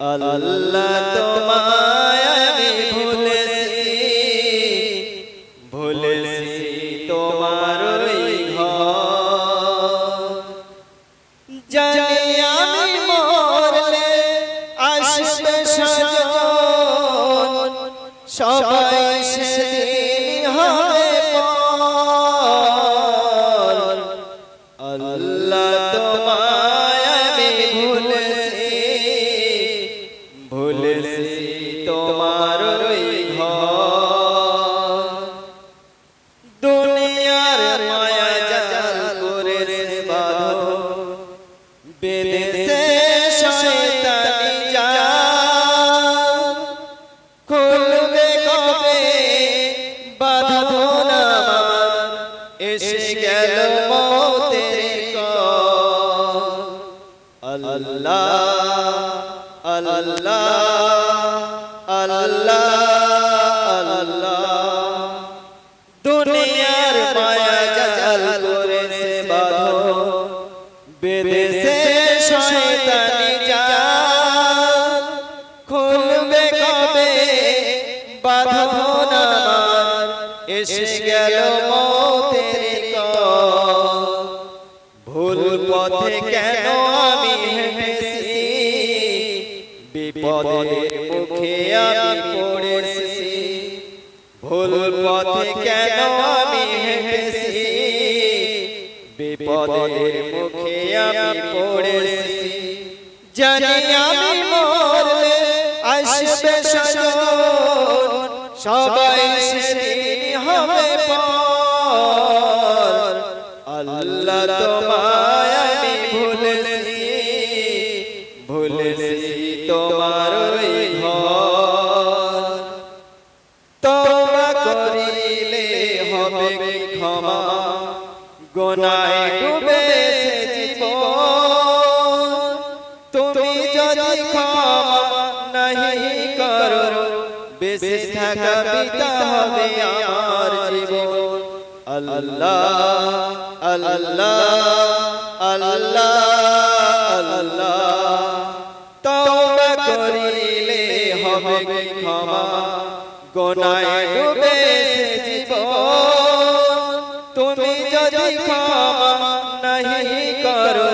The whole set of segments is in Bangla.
আল্লাহ তোমায় আমি ভুলেছি ভুলেছি তোমার ওই ঘর। জানি আমি মরলে আসবে সজন, সবাই সেদিন হবে আল্লাহ তোমার এসে গেল মতের আল্লাহ আল্লাহ আল্লাহ আল্লাহ। দুনিয়ার মায়া জাল করেছে বাধো। বেদেশে শয়তানি জাল। খুলবে কবে? বাধো না। এসে গেল মন পথে কেন আমি হেঁটেছি? বিপদের মুখে আমি পড়েছি। ভুল পথে কেন আমি হেঁটেছি? বিপদের মুখে আমি পড়েছি। জানি আমি মরলে আসবে সজন সবাই সেদিন হবে পর। আল্লাহ তোমায় ভুলেছি ভুলেছি তোমার ওই ঘর। তোমরা করিলে হবে ক্ষমা, গোনায় ডুবে তুমি যদি ক্ষমা নাহি করো, বেঁচে থাকা পিতা হবে আমার জীবন। আল্লাহ আল্লাহ আল্লাহ আল্লাহ তোমরা করিলে হবে কি ক্ষমা গোনায় ডুবে জীবন তুমি যদি ক্ষমা নাহি করো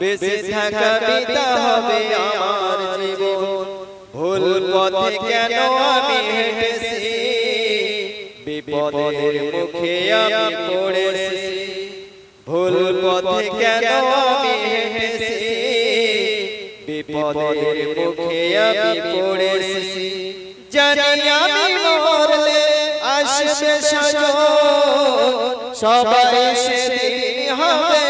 বেঁচে থাকা পিতা হবে আমার জীবন ভুল পথে কেন আমি হেঁটেছি বিপদের মুখে আমি পড়েছি ভুল পথে কেন আমি হেঁটেছি বিপদের মুখে আমি পড়েছি। জানি আমি মরলে আসবে সজন সবাই সেদিন হবে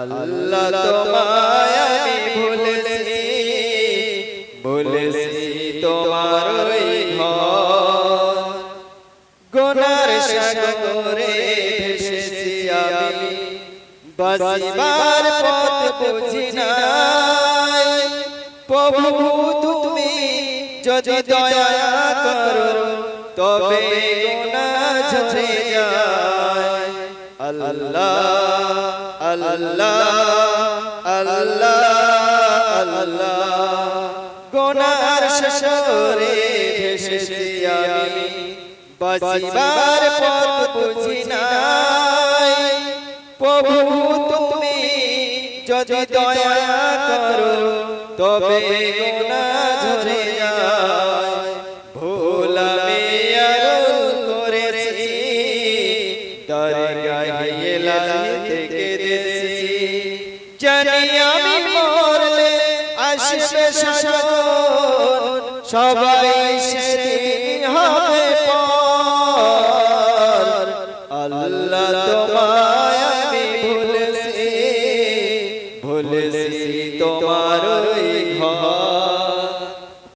আল্লাহ তোমায় আমি ভুলেছি তোমার ওই ঘর। গোনার সাগরে বাসিবার পথ বুঝি নাই। প্রভু, তুমি যদি দয়া করো, তবে ঝরে আল্লাহ আল্লাহ আল্লাহ আল্লাহ। গোনার বাজিবার পথ বুঝি নাই। প্রভু তুমি যদি দয়া করো তবে গোনা ঝরে যায়। ভুল আমি আর করেছি দরগাহে সবাই সেদিন হবে আল্লাহ তোমার